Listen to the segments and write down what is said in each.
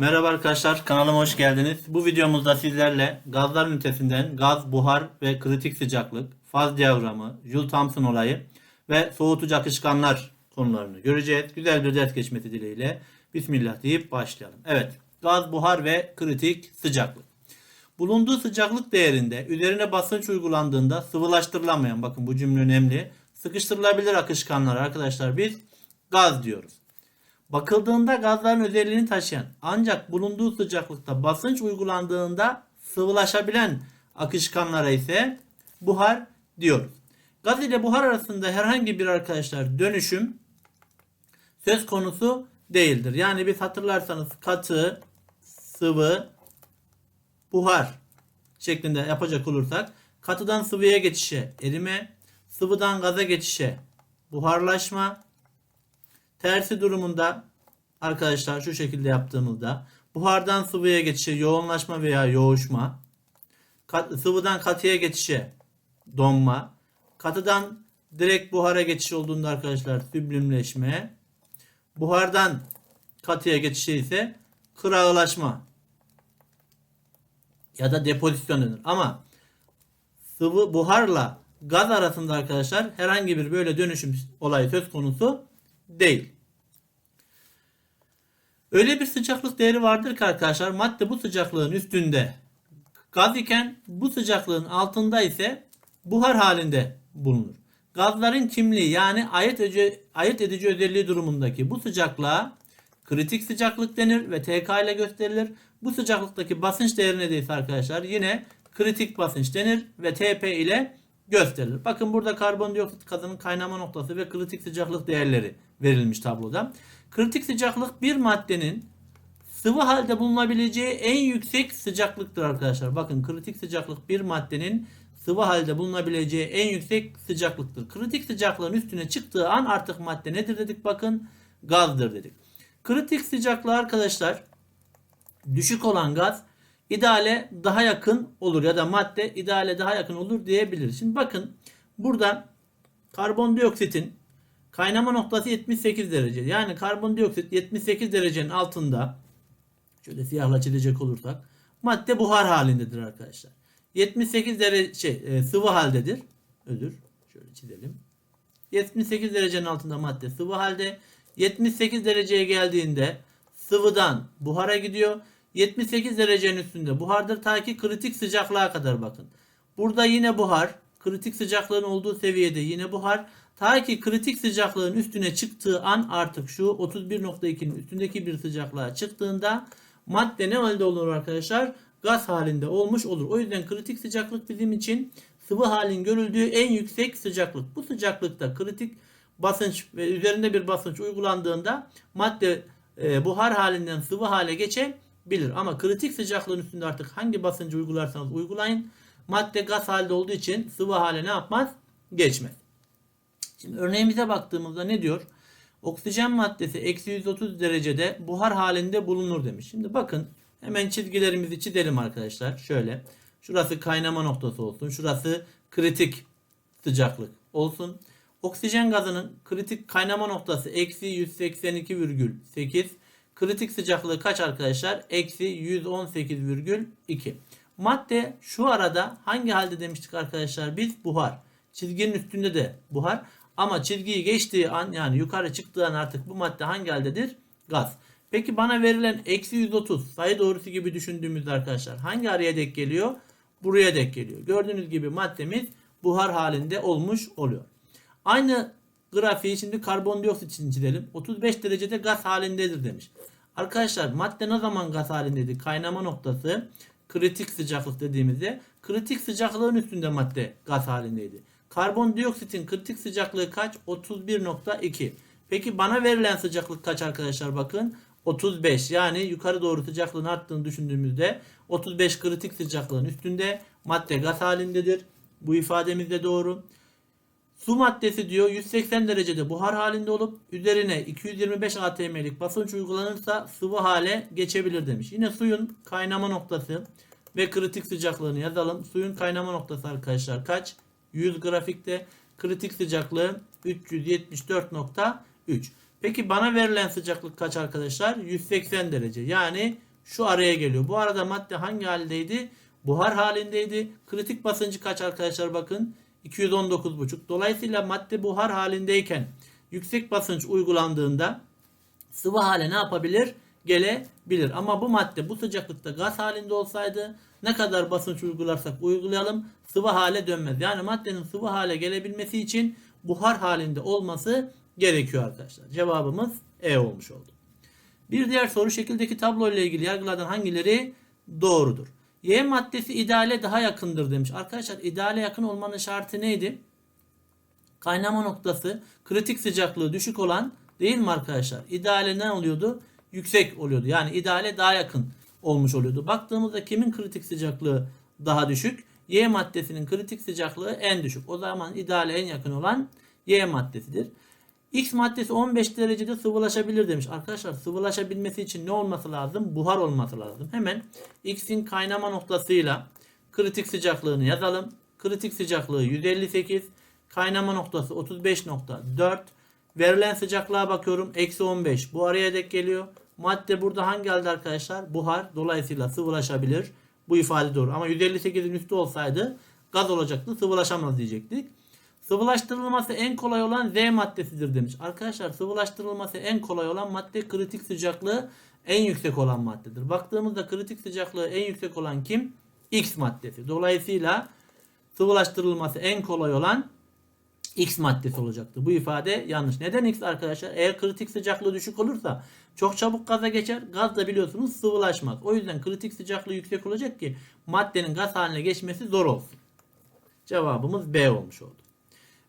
Merhaba arkadaşlar kanalıma hoş geldiniz. Bu videomuzda sizlerle gazlar ünitesinden gaz, buhar ve kritik sıcaklık, faz diyagramı, Joule Thomson olayı ve soğutucu akışkanlar konularını göreceğiz. Güzel bir ders geçmesi dileğiyle Bismillah deyip başlayalım. Evet gaz, buhar ve kritik sıcaklık. Bulunduğu sıcaklık değerinde üzerine basınç uygulandığında sıvılaştırılamayan bakın bu cümle önemli. Sıkıştırılabilir akışkanlar arkadaşlar biz gaz diyoruz. Bakıldığında gazların özelliğini taşıyan ancak bulunduğu sıcaklıkta basınç uygulandığında sıvılaşabilen akışkanlara ise buhar diyoruz. Gaz ile buhar arasında herhangi bir arkadaşlar dönüşüm söz konusu değildir. Yani biz hatırlarsanız katı, sıvı, buhar şeklinde yapacak olursak katıdan sıvıya geçişe erime, sıvıdan gaza geçişe buharlaşma, Tersi durumunda arkadaşlar şu şekilde yaptığımızda buhardan sıvıya geçişe yoğunlaşma veya yoğuşma, kat- sıvıdan katıya geçişe donma, katıdan direkt buhara geçiş olduğunda arkadaşlar süblimleşme, buhardan katıya geçişe ise kırağılaşma ya da depozisyon denir. Ama sıvı buharla gaz arasında arkadaşlar herhangi bir böyle dönüşüm olayı söz konusu değil. Öyle bir sıcaklık değeri vardır ki arkadaşlar madde bu sıcaklığın üstünde gaz iken bu sıcaklığın altında ise buhar halinde bulunur. Gazların kimliği yani ayırt edici, ayırt edici özelliği durumundaki bu sıcaklığa kritik sıcaklık denir ve TK ile gösterilir. Bu sıcaklıktaki basınç değerine de ise arkadaşlar yine kritik basınç denir ve TP ile gösterilir. Bakın burada karbondioksit gazının kaynama noktası ve kritik sıcaklık değerleri verilmiş tabloda. Kritik sıcaklık bir maddenin sıvı halde bulunabileceği en yüksek sıcaklıktır arkadaşlar. Bakın kritik sıcaklık bir maddenin sıvı halde bulunabileceği en yüksek sıcaklıktır. Kritik sıcaklığın üstüne çıktığı an artık madde nedir dedik bakın gazdır dedik. Kritik sıcaklığı arkadaşlar düşük olan gaz ideale daha yakın olur ya da madde ideale daha yakın olur diyebiliriz. Şimdi bakın burada karbondioksitin kaynama noktası 78 derece. Yani karbondioksit 78 derecenin altında şöyle siyahla çizecek olursak madde buhar halindedir arkadaşlar. 78 derece şey, e, sıvı haldedir. Özür. Şöyle çizelim. 78 derecenin altında madde sıvı halde. 78 dereceye geldiğinde sıvıdan buhara gidiyor. 78 derecenin üstünde buhardır ta ki kritik sıcaklığa kadar bakın. Burada yine buhar, kritik sıcaklığın olduğu seviyede yine buhar. Ta ki kritik sıcaklığın üstüne çıktığı an artık şu 31.2'nin üstündeki bir sıcaklığa çıktığında madde ne halde olur arkadaşlar? Gaz halinde olmuş olur. O yüzden kritik sıcaklık bizim için sıvı halin görüldüğü en yüksek sıcaklık. Bu sıcaklıkta kritik basınç ve üzerinde bir basınç uygulandığında madde e, buhar halinden sıvı hale geçebilir. Ama kritik sıcaklığın üstünde artık hangi basıncı uygularsanız uygulayın. Madde gaz halde olduğu için sıvı hale ne yapmaz? Geçmez. Şimdi örneğimize baktığımızda ne diyor? Oksijen maddesi eksi 130 derecede buhar halinde bulunur demiş. Şimdi bakın hemen çizgilerimizi çizelim arkadaşlar. Şöyle. Şurası kaynama noktası olsun. Şurası kritik sıcaklık olsun. Oksijen gazının kritik kaynama noktası eksi 182,8. Kritik sıcaklığı kaç arkadaşlar? Eksi 118,2. Madde şu arada hangi halde demiştik arkadaşlar? Biz buhar. Çizginin üstünde de buhar. Ama çizgiyi geçtiği an yani yukarı çıktığı an artık bu madde hangi haldedir? Gaz. Peki bana verilen eksi 130 sayı doğrusu gibi düşündüğümüzde arkadaşlar hangi araya denk geliyor? Buraya denk geliyor. Gördüğünüz gibi maddemiz buhar halinde olmuş oluyor. Aynı grafiği şimdi karbondioksit için çizelim. 35 derecede gaz halindedir demiş. Arkadaşlar madde ne zaman gaz halindeydi? Kaynama noktası kritik sıcaklık dediğimizde kritik sıcaklığın üstünde madde gaz halindeydi. Karbondioksitin kritik sıcaklığı kaç? 31.2. Peki bana verilen sıcaklık kaç arkadaşlar bakın? 35 yani yukarı doğru sıcaklığın arttığını düşündüğümüzde 35 kritik sıcaklığın üstünde madde gaz halindedir. Bu ifademiz de doğru. Su maddesi diyor 180 derecede buhar halinde olup üzerine 225 atm'lik basınç uygulanırsa sıvı hale geçebilir demiş. Yine suyun kaynama noktası ve kritik sıcaklığını yazalım. Suyun kaynama noktası arkadaşlar kaç? 100 grafikte kritik sıcaklığı 374.3. Peki bana verilen sıcaklık kaç arkadaşlar? 180 derece. Yani şu araya geliyor. Bu arada madde hangi haldeydi? Buhar halindeydi. Kritik basıncı kaç arkadaşlar bakın? 219,5. Dolayısıyla madde buhar halindeyken yüksek basınç uygulandığında sıvı hale ne yapabilir? Gelebilir. Ama bu madde bu sıcaklıkta gaz halinde olsaydı ne kadar basınç uygularsak uygulayalım sıvı hale dönmez. Yani maddenin sıvı hale gelebilmesi için buhar halinde olması gerekiyor arkadaşlar. Cevabımız E olmuş oldu. Bir diğer soru şekildeki tablo ile ilgili yargılardan hangileri doğrudur? Y maddesi ideale daha yakındır demiş. Arkadaşlar ideale yakın olmanın şartı neydi? Kaynama noktası kritik sıcaklığı düşük olan değil mi arkadaşlar? İdeale ne oluyordu? Yüksek oluyordu. Yani ideale daha yakın olmuş oluyordu. Baktığımızda kimin kritik sıcaklığı daha düşük? Y maddesinin kritik sıcaklığı en düşük. O zaman ideale en yakın olan Y maddesidir. X maddesi 15 derecede sıvılaşabilir demiş. Arkadaşlar sıvılaşabilmesi için ne olması lazım? Buhar olması lazım. Hemen X'in kaynama noktasıyla kritik sıcaklığını yazalım. Kritik sıcaklığı 158. Kaynama noktası 35.4. Verilen sıcaklığa bakıyorum. Eksi 15. Bu araya dek geliyor. Madde burada hangi halde arkadaşlar? Buhar. Dolayısıyla sıvılaşabilir. Bu ifade doğru. Ama 158'in üstü olsaydı gaz olacaktı. Sıvılaşamaz diyecektik. Sıvılaştırılması en kolay olan Z maddesidir demiş. Arkadaşlar sıvılaştırılması en kolay olan madde kritik sıcaklığı en yüksek olan maddedir. Baktığımızda kritik sıcaklığı en yüksek olan kim? X maddesi. Dolayısıyla sıvılaştırılması en kolay olan X maddesi olacaktı. Bu ifade yanlış. Neden X arkadaşlar? Eğer kritik sıcaklığı düşük olursa çok çabuk gaza geçer. Gaz da biliyorsunuz sıvılaşmaz. O yüzden kritik sıcaklığı yüksek olacak ki maddenin gaz haline geçmesi zor olsun. Cevabımız B olmuş oldu.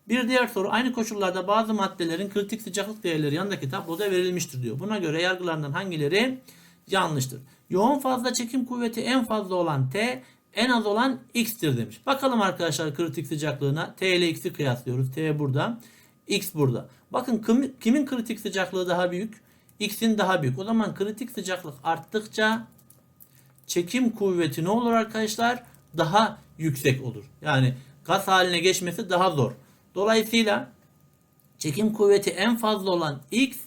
Bir diğer soru aynı koşullarda bazı maddelerin kritik sıcaklık değerleri yanındaki tabloda verilmiştir diyor. Buna göre yargılarından hangileri yanlıştır? Yoğun fazla çekim kuvveti en fazla olan T, en az olan X'tir demiş. Bakalım arkadaşlar kritik sıcaklığına. T ile X'i kıyaslıyoruz. T burada. X burada. Bakın kim- kimin kritik sıcaklığı daha büyük? X'in daha büyük. O zaman kritik sıcaklık arttıkça çekim kuvveti ne olur arkadaşlar? Daha yüksek olur. Yani gaz haline geçmesi daha zor. Dolayısıyla çekim kuvveti en fazla olan X,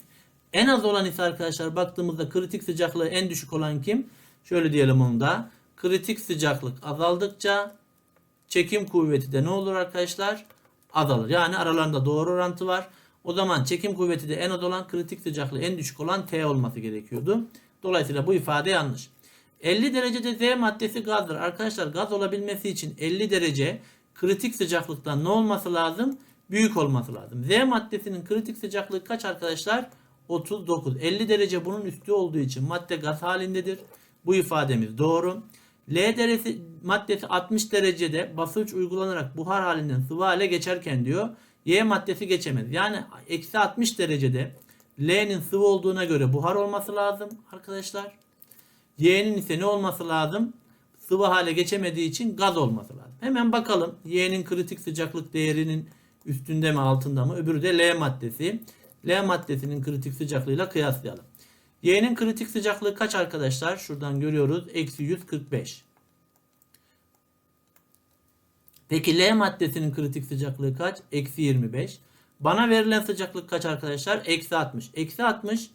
en az olan ise arkadaşlar baktığımızda kritik sıcaklığı en düşük olan kim? Şöyle diyelim onu da. Kritik sıcaklık azaldıkça çekim kuvveti de ne olur arkadaşlar? Azalır. Yani aralarında doğru orantı var. O zaman çekim kuvveti de en az olan kritik sıcaklığı en düşük olan T olması gerekiyordu. Dolayısıyla bu ifade yanlış. 50 derecede Z maddesi gazdır. Arkadaşlar gaz olabilmesi için 50 derece kritik sıcaklıktan ne olması lazım? Büyük olması lazım. Z maddesinin kritik sıcaklığı kaç arkadaşlar? 39. 50 derece bunun üstü olduğu için madde gaz halindedir. Bu ifademiz doğru. L derece maddesi 60 derecede basınç uygulanarak buhar halinden sıvı hale geçerken diyor. Y maddesi geçemez. Yani eksi 60 derecede L'nin sıvı olduğuna göre buhar olması lazım arkadaşlar. Y'nin ise ne olması lazım? Sıvı hale geçemediği için gaz olması lazım. Hemen bakalım Y'nin kritik sıcaklık değerinin üstünde mi altında mı? Öbürü de L maddesi. L maddesinin kritik sıcaklığıyla kıyaslayalım. Y'nin kritik sıcaklığı kaç arkadaşlar? Şuradan görüyoruz. Eksi 145. Peki L maddesinin kritik sıcaklığı kaç? Eksi 25. Bana verilen sıcaklık kaç arkadaşlar? Eksi 60. Eksi 60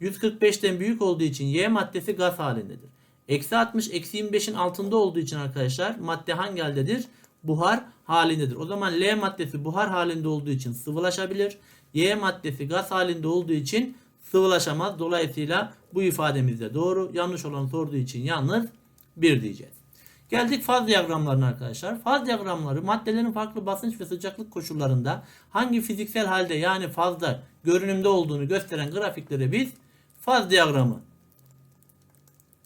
145'ten büyük olduğu için Y maddesi gaz halindedir. Eksi 60 eksi 25'in altında olduğu için arkadaşlar madde hangi haldedir? Buhar halindedir. O zaman L maddesi buhar halinde olduğu için sıvılaşabilir. Y maddesi gaz halinde olduğu için sıvılaşamaz. Dolayısıyla bu ifademiz de doğru. Yanlış olan sorduğu için yalnız 1 diyeceğiz. Geldik faz diyagramlarına arkadaşlar. Faz diyagramları maddelerin farklı basınç ve sıcaklık koşullarında hangi fiziksel halde yani fazda görünümde olduğunu gösteren grafiklere biz faz diyagramı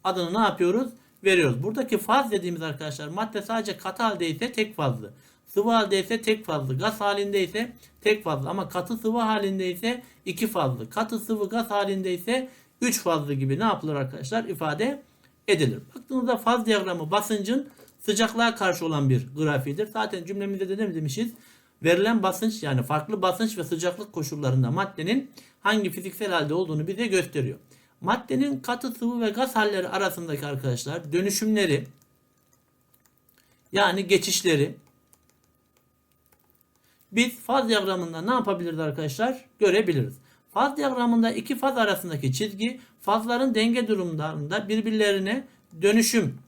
adını ne yapıyoruz? Veriyoruz. Buradaki faz dediğimiz arkadaşlar madde sadece katı haldeyse tek fazlı. Sıvı haldeyse tek fazlı. Gaz halindeyse tek fazlı. Ama katı sıvı halindeyse iki fazlı. Katı sıvı gaz halindeyse üç fazlı gibi ne yapılır arkadaşlar? ifade edilir. Baktığınızda faz diyagramı basıncın sıcaklığa karşı olan bir grafiğidir. Zaten cümlemizde de ne demişiz? Verilen basınç yani farklı basınç ve sıcaklık koşullarında maddenin hangi fiziksel halde olduğunu bize gösteriyor. Maddenin katı sıvı ve gaz halleri arasındaki arkadaşlar dönüşümleri yani geçişleri biz faz diyagramında ne yapabiliriz arkadaşlar? Görebiliriz. Faz diyagramında iki faz arasındaki çizgi fazların denge durumlarında birbirlerine dönüşüm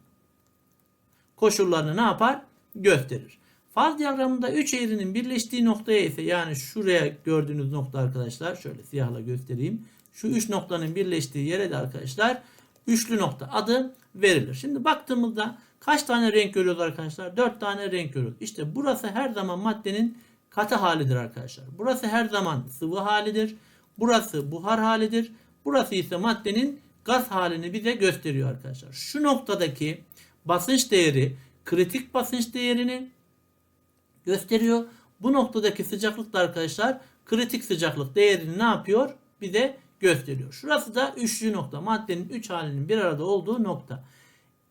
koşullarını ne yapar? Gösterir. Faz diyagramında 3 eğrinin birleştiği noktaya ise yani şuraya gördüğünüz nokta arkadaşlar şöyle siyahla göstereyim. Şu 3 noktanın birleştiği yere de arkadaşlar üçlü nokta adı verilir. Şimdi baktığımızda kaç tane renk görüyoruz arkadaşlar? 4 tane renk görüyoruz. İşte burası her zaman maddenin katı halidir arkadaşlar. Burası her zaman sıvı halidir. Burası buhar halidir. Burası ise maddenin gaz halini bize gösteriyor arkadaşlar. Şu noktadaki basınç değeri kritik basınç değerini gösteriyor. Bu noktadaki sıcaklık da arkadaşlar kritik sıcaklık değerini ne yapıyor? Bize gösteriyor. Şurası da üçlü nokta. Maddenin üç halinin bir arada olduğu nokta.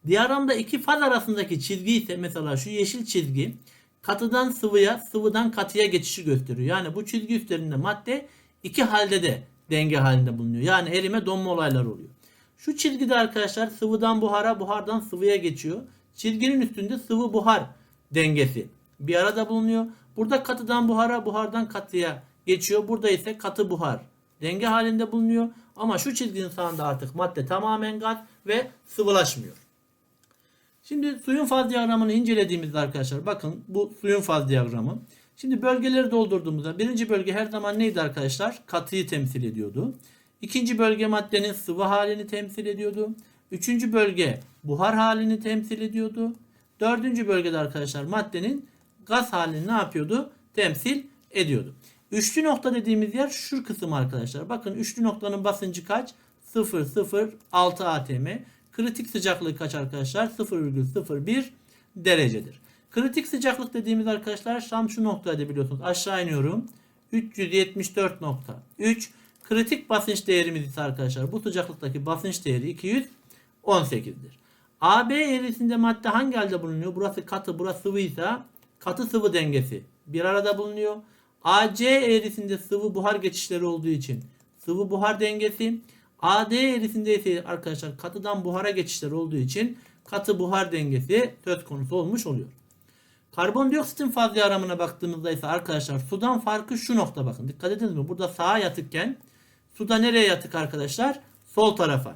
Diyagramda iki faz arasındaki çizgi ise mesela şu yeşil çizgi katıdan sıvıya, sıvıdan katıya geçişi gösteriyor. Yani bu çizgi üstlerinde madde iki halde de denge halinde bulunuyor. Yani erime donma olayları oluyor. Şu çizgide arkadaşlar sıvıdan buhara, buhardan sıvıya geçiyor. Çizginin üstünde sıvı buhar dengesi bir arada bulunuyor. Burada katıdan buhara, buhardan katıya geçiyor. Burada ise katı buhar denge halinde bulunuyor. Ama şu çizginin sağında artık madde tamamen gaz ve sıvılaşmıyor. Şimdi suyun faz diyagramını incelediğimizde arkadaşlar bakın bu suyun faz diyagramı. Şimdi bölgeleri doldurduğumuzda birinci bölge her zaman neydi arkadaşlar? Katıyı temsil ediyordu. İkinci bölge maddenin sıvı halini temsil ediyordu. Üçüncü bölge buhar halini temsil ediyordu. Dördüncü bölgede arkadaşlar maddenin gaz halini ne yapıyordu? Temsil ediyordu. Üçlü nokta dediğimiz yer şu kısım arkadaşlar. Bakın üçlü noktanın basıncı kaç? 0,06 atm. Kritik sıcaklığı kaç arkadaşlar? 0,01 derecedir. Kritik sıcaklık dediğimiz arkadaşlar tam şu noktaydı biliyorsunuz. Aşağı iniyorum. 374.3 kritik basınç değerimiz ise arkadaşlar bu sıcaklıktaki basınç değeri 218'dir. AB eğrisinde madde hangi halde bulunuyor? Burası katı, burası sıvıysa katı sıvı dengesi bir arada bulunuyor. AC eğrisinde sıvı buhar geçişleri olduğu için sıvı buhar dengesi. AD eğrisinde ise arkadaşlar katıdan buhara geçişler olduğu için katı buhar dengesi söz konusu olmuş oluyor. Karbondioksitin faz diyagramına baktığımızda ise arkadaşlar sudan farkı şu nokta bakın. Dikkat ediniz mi? Burada sağa yatıkken suda nereye yatık arkadaşlar? Sol tarafa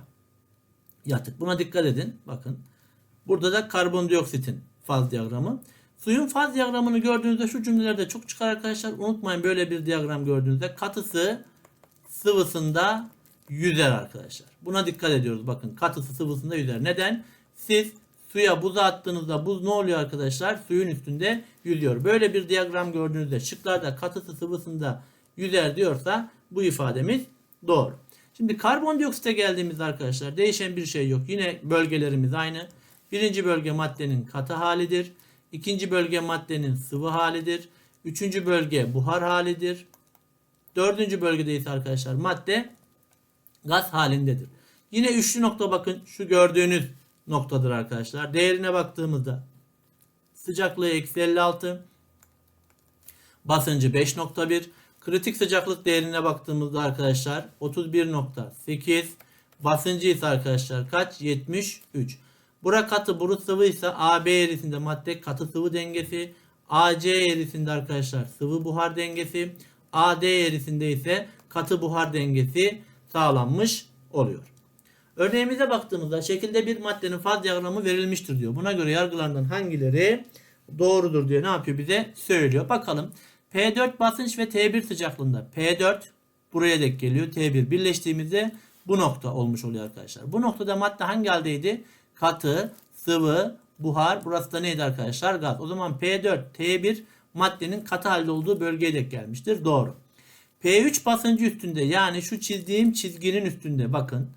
yatık. Buna dikkat edin. Bakın. Burada da karbondioksitin faz diyagramı. Suyun faz diyagramını gördüğünüzde şu cümlelerde çok çıkar arkadaşlar. Unutmayın böyle bir diyagram gördüğünüzde katısı sıvısında yüzer arkadaşlar. Buna dikkat ediyoruz. Bakın katısı sıvısında yüzer. Neden? Siz suya buz attığınızda buz ne oluyor arkadaşlar? Suyun üstünde yüzüyor. Böyle bir diyagram gördüğünüzde şıklarda katısı sıvısında yüzer diyorsa bu ifademiz doğru. Şimdi karbondioksite geldiğimizde arkadaşlar değişen bir şey yok. Yine bölgelerimiz aynı. Birinci bölge maddenin katı halidir. İkinci bölge maddenin sıvı halidir. Üçüncü bölge buhar halidir. Dördüncü bölgede ise arkadaşlar madde gaz halindedir. Yine üçlü nokta bakın şu gördüğünüz noktadır arkadaşlar. Değerine baktığımızda sıcaklığı eksi 56 basıncı 5.1 kritik sıcaklık değerine baktığımızda arkadaşlar 31.8 basıncı ise arkadaşlar kaç 73 Bura katı buru sıvı ise AB eğrisinde madde katı sıvı dengesi AC eğrisinde arkadaşlar sıvı buhar dengesi AD eğrisinde ise katı buhar dengesi sağlanmış oluyor. Örneğimize baktığımızda şekilde bir maddenin faz diyagramı verilmiştir diyor. Buna göre yargılarından hangileri doğrudur diye ne yapıyor bize söylüyor. Bakalım P4 basınç ve T1 sıcaklığında P4 buraya dek geliyor. T1 birleştiğimizde bu nokta olmuş oluyor arkadaşlar. Bu noktada madde hangi haldeydi? Katı, sıvı, buhar. Burası da neydi arkadaşlar? Gaz. O zaman P4, T1 maddenin katı halde olduğu bölgeye dek gelmiştir. Doğru. P3 basıncı üstünde yani şu çizdiğim çizginin üstünde bakın.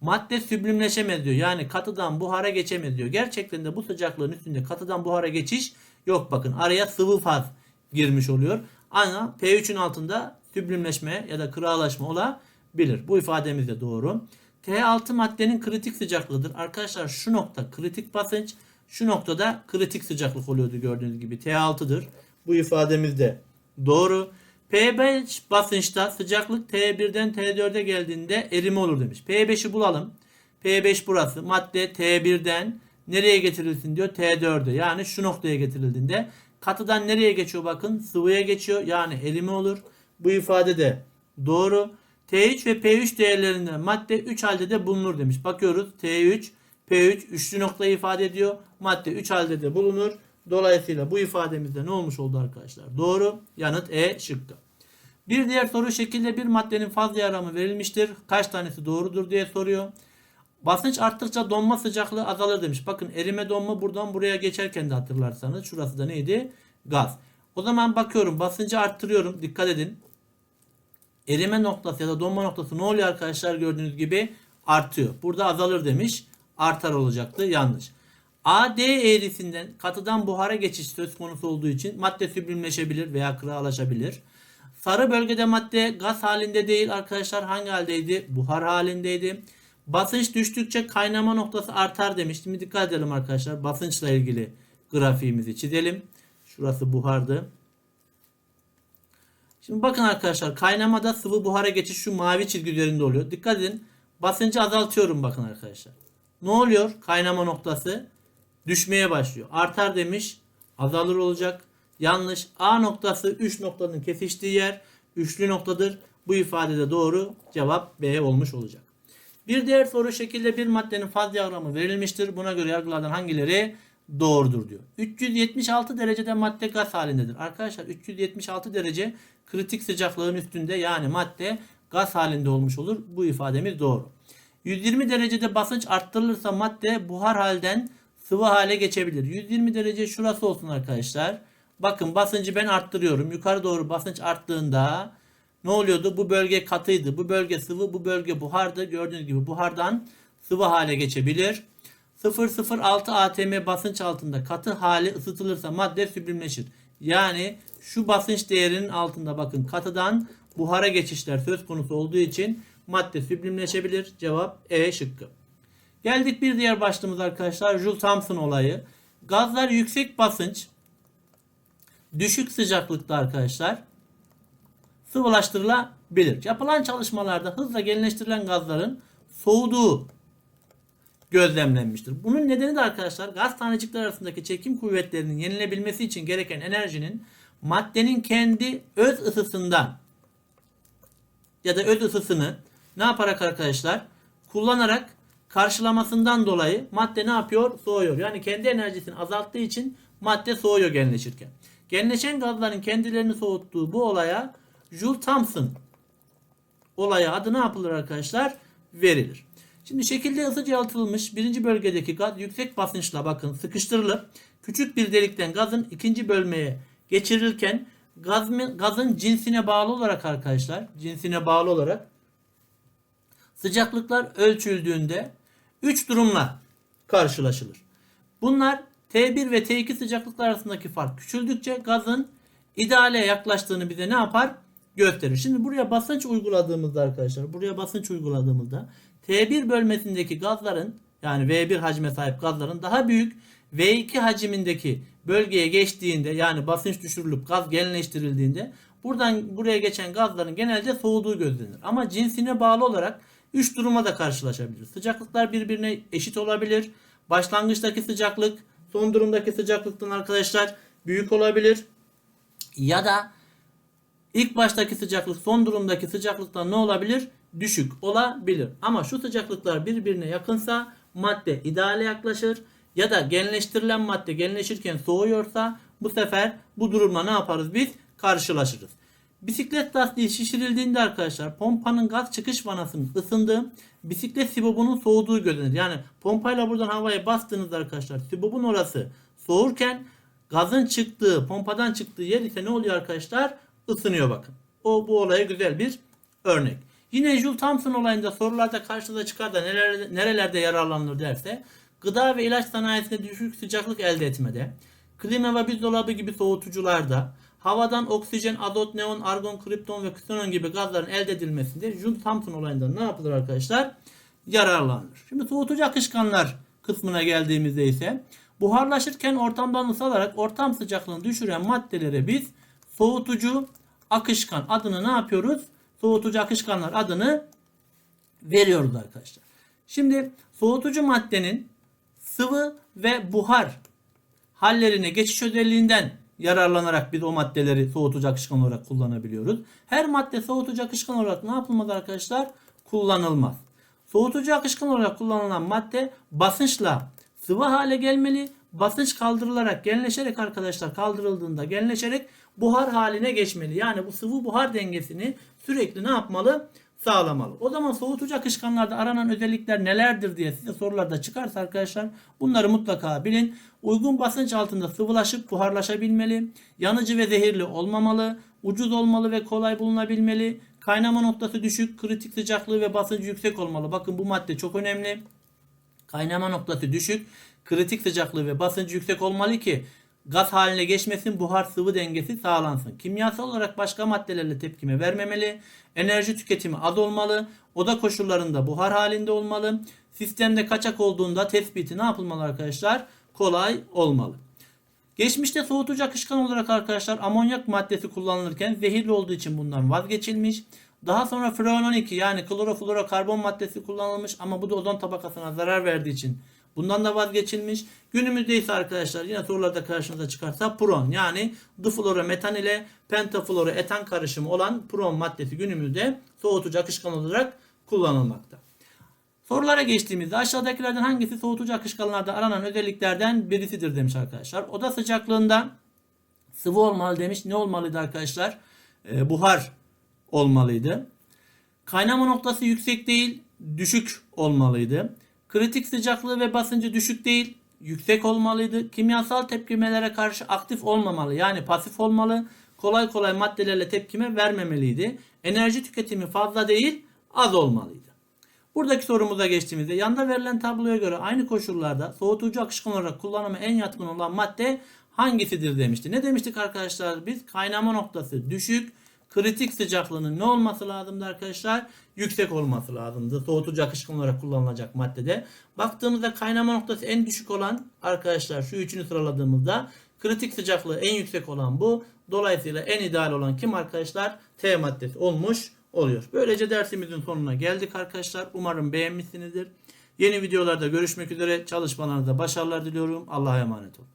Madde süblimleşemez diyor. Yani katıdan buhara geçemez diyor. Gerçekten de bu sıcaklığın üstünde katıdan buhara geçiş yok bakın. Araya sıvı faz girmiş oluyor. Ama P3'ün altında süblimleşme ya da kırağılaşma olabilir. Bu ifademiz de doğru. T6 maddenin kritik sıcaklığıdır. Arkadaşlar şu nokta kritik basınç, şu noktada kritik sıcaklık oluyordu gördüğünüz gibi. T6'dır. Bu ifademiz de doğru. P5 basınçta sıcaklık T1'den T4'e geldiğinde erime olur demiş. P5'i bulalım. P5 burası. Madde T1'den nereye getirilsin diyor? T4'e. Yani şu noktaya getirildiğinde katıdan nereye geçiyor bakın? Sıvıya geçiyor. Yani erime olur. Bu ifade de doğru. T3 ve P3 değerlerinde madde 3 halde de bulunur demiş. Bakıyoruz T3, P3 üçlü noktayı ifade ediyor. Madde 3 halde de bulunur. Dolayısıyla bu ifademizde ne olmuş oldu arkadaşlar? Doğru. Yanıt E şıkkı. Bir diğer soru şekilde bir maddenin faz diyagramı verilmiştir. Kaç tanesi doğrudur diye soruyor. Basınç arttıkça donma sıcaklığı azalır demiş. Bakın erime donma buradan buraya geçerken de hatırlarsanız. Şurası da neydi? Gaz. O zaman bakıyorum basıncı arttırıyorum. Dikkat edin. Erime noktası ya da donma noktası ne oluyor arkadaşlar gördüğünüz gibi artıyor. Burada azalır demiş. Artar olacaktı. Yanlış. AD eğrisinden katıdan buhara geçiş söz konusu olduğu için madde süblimleşebilir veya kırağlaşabilir. Sarı bölgede madde gaz halinde değil arkadaşlar hangi haldeydi? Buhar halindeydi. Basınç düştükçe kaynama noktası artar demiş. Şimdi dikkat edelim arkadaşlar. Basınçla ilgili grafiğimizi çizelim. Şurası buhardı. Şimdi bakın arkadaşlar kaynamada sıvı buhara geçiş şu mavi çizgi üzerinde oluyor. Dikkat edin. Basıncı azaltıyorum bakın arkadaşlar. Ne oluyor? Kaynama noktası düşmeye başlıyor. Artar demiş. Azalır olacak. Yanlış. A noktası 3 noktanın kesiştiği yer. Üçlü noktadır. Bu ifadede doğru. Cevap B olmuş olacak. Bir diğer soru şekilde bir maddenin faz diyagramı verilmiştir. Buna göre yargılardan hangileri doğrudur diyor. 376 derecede madde gaz halindedir. Arkadaşlar 376 derece kritik sıcaklığın üstünde yani madde gaz halinde olmuş olur. Bu ifademiz doğru. 120 derecede basınç arttırılırsa madde buhar halden sıvı hale geçebilir. 120 derece şurası olsun arkadaşlar. Bakın basıncı ben arttırıyorum. Yukarı doğru basınç arttığında ne oluyordu? Bu bölge katıydı. Bu bölge sıvı, bu bölge buhardı. Gördüğünüz gibi buhardan sıvı hale geçebilir. 006 atm basınç altında katı hali ısıtılırsa madde süblimleşir. Yani şu basınç değerinin altında bakın katıdan buhara geçişler söz konusu olduğu için madde süblimleşebilir. Cevap E şıkkı. Geldik bir diğer başlığımız arkadaşlar. Joule Thomson olayı. Gazlar yüksek basınç, düşük sıcaklıkta arkadaşlar sıvılaştırılabilir. Yapılan çalışmalarda hızla genleştirilen gazların soğuduğu gözlemlenmiştir. Bunun nedeni de arkadaşlar gaz tanecikler arasındaki çekim kuvvetlerinin yenilebilmesi için gereken enerjinin maddenin kendi öz ısısından ya da öz ısısını ne yaparak arkadaşlar kullanarak karşılamasından dolayı madde ne yapıyor? Soğuyor. Yani kendi enerjisini azalttığı için madde soğuyor genleşirken. Genleşen gazların kendilerini soğuttuğu bu olaya Joule Thomson olaya adı ne yapılır arkadaşlar? Verilir. Şimdi şekilde ısı yalıtılmış birinci bölgedeki gaz yüksek basınçla bakın sıkıştırılıp küçük bir delikten gazın ikinci bölmeye geçirilirken gaz, gazın cinsine bağlı olarak arkadaşlar cinsine bağlı olarak sıcaklıklar ölçüldüğünde 3 durumla karşılaşılır. Bunlar T1 ve T2 sıcaklıklar arasındaki fark küçüldükçe gazın ideale yaklaştığını bize ne yapar? Gösterir. Şimdi buraya basınç uyguladığımızda arkadaşlar, buraya basınç uyguladığımızda T1 bölmesindeki gazların yani V1 hacme sahip gazların daha büyük V2 hacimindeki bölgeye geçtiğinde yani basınç düşürülüp gaz genleştirildiğinde buradan buraya geçen gazların genelde soğuduğu gözlenir. Ama cinsine bağlı olarak 3 duruma da karşılaşabilir. Sıcaklıklar birbirine eşit olabilir. Başlangıçtaki sıcaklık son durumdaki sıcaklıktan arkadaşlar büyük olabilir. Ya da ilk baştaki sıcaklık son durumdaki sıcaklıktan ne olabilir? Düşük olabilir. Ama şu sıcaklıklar birbirine yakınsa madde ideale yaklaşır. Ya da genleştirilen madde genleşirken soğuyorsa bu sefer bu durumla ne yaparız biz? Karşılaşırız. Bisiklet lastiği şişirildiğinde arkadaşlar pompanın gaz çıkış vanasının ısındığı, bisiklet sibobunun soğuduğu gözlenir. Yani pompayla buradan havaya bastığınızda arkadaşlar sibobun orası soğurken gazın çıktığı, pompadan çıktığı yer ise ne oluyor arkadaşlar? Isınıyor bakın. O bu olaya güzel bir örnek. Yine Joule Thomson olayında sorularda karşınıza çıkar da nerelerde, nerelerde yararlanılır derse gıda ve ilaç sanayisinde düşük sıcaklık elde etmede, klima ve buzdolabı gibi soğutucularda, havadan oksijen, azot, neon, argon, kripton ve ksenon gibi gazların elde edilmesinde Joule Thomson olayında ne yapılır arkadaşlar? Yararlanır. Şimdi soğutucu akışkanlar kısmına geldiğimizde ise buharlaşırken ortamdan ısalarak ortam sıcaklığını düşüren maddelere biz soğutucu akışkan adını ne yapıyoruz? Soğutucu akışkanlar adını veriyoruz arkadaşlar. Şimdi soğutucu maddenin sıvı ve buhar hallerine geçiş özelliğinden yararlanarak biz o maddeleri soğutucu akışkan olarak kullanabiliyoruz. Her madde soğutucu akışkan olarak ne yapılmaz arkadaşlar? Kullanılmaz. Soğutucu akışkan olarak kullanılan madde basınçla sıvı hale gelmeli. Basınç kaldırılarak genleşerek arkadaşlar kaldırıldığında genleşerek buhar haline geçmeli. Yani bu sıvı buhar dengesini sürekli ne yapmalı? Sağlamalı. O zaman soğutucu akışkanlarda aranan özellikler nelerdir diye size sorularda çıkarsa arkadaşlar bunları mutlaka bilin. Uygun basınç altında sıvılaşıp buharlaşabilmeli. Yanıcı ve zehirli olmamalı. Ucuz olmalı ve kolay bulunabilmeli. Kaynama noktası düşük, kritik sıcaklığı ve basıncı yüksek olmalı. Bakın bu madde çok önemli. Kaynama noktası düşük, kritik sıcaklığı ve basıncı yüksek olmalı ki gaz haline geçmesin, buhar sıvı dengesi sağlansın. Kimyasal olarak başka maddelerle tepkime vermemeli. Enerji tüketimi az olmalı. Oda koşullarında buhar halinde olmalı. Sistemde kaçak olduğunda tespiti ne yapılmalı arkadaşlar? Kolay olmalı. Geçmişte soğutucu akışkan olarak arkadaşlar amonyak maddesi kullanılırken zehirli olduğu için bundan vazgeçilmiş. Daha sonra freon 12 yani kloroflorokarbon maddesi kullanılmış ama bu da ozon tabakasına zarar verdiği için bundan da vazgeçilmiş. Günümüzde ise arkadaşlar yine sorularda karşınıza çıkarsa pron yani difluorometan ile pentafluoroetan karışımı olan pron maddesi günümüzde soğutucu akışkan olarak kullanılmakta. Sorulara geçtiğimizde aşağıdakilerden hangisi soğutucu akışkanlarda aranan özelliklerden birisidir demiş arkadaşlar. Oda sıcaklığında sıvı olmalı demiş. Ne olmalıydı arkadaşlar? Ee, buhar olmalıydı. Kaynama noktası yüksek değil, düşük olmalıydı. Kritik sıcaklığı ve basıncı düşük değil, yüksek olmalıydı. Kimyasal tepkimelere karşı aktif olmamalı yani pasif olmalı. Kolay kolay maddelerle tepkime vermemeliydi. Enerji tüketimi fazla değil, az olmalıydı. Buradaki sorumuza geçtiğimizde yanda verilen tabloya göre aynı koşullarda soğutucu akışkan olarak kullanıma en yatkın olan madde hangisidir demişti. Ne demiştik arkadaşlar biz? Kaynama noktası düşük, kritik sıcaklığının ne olması lazımdı arkadaşlar? Yüksek olması lazımdı. Soğutucu akışkan olarak kullanılacak maddede. Baktığımızda kaynama noktası en düşük olan arkadaşlar şu üçünü sıraladığımızda kritik sıcaklığı en yüksek olan bu. Dolayısıyla en ideal olan kim arkadaşlar? T maddesi olmuş oluyor. Böylece dersimizin sonuna geldik arkadaşlar. Umarım beğenmişsinizdir. Yeni videolarda görüşmek üzere. Çalışmalarınızda başarılar diliyorum. Allah'a emanet olun.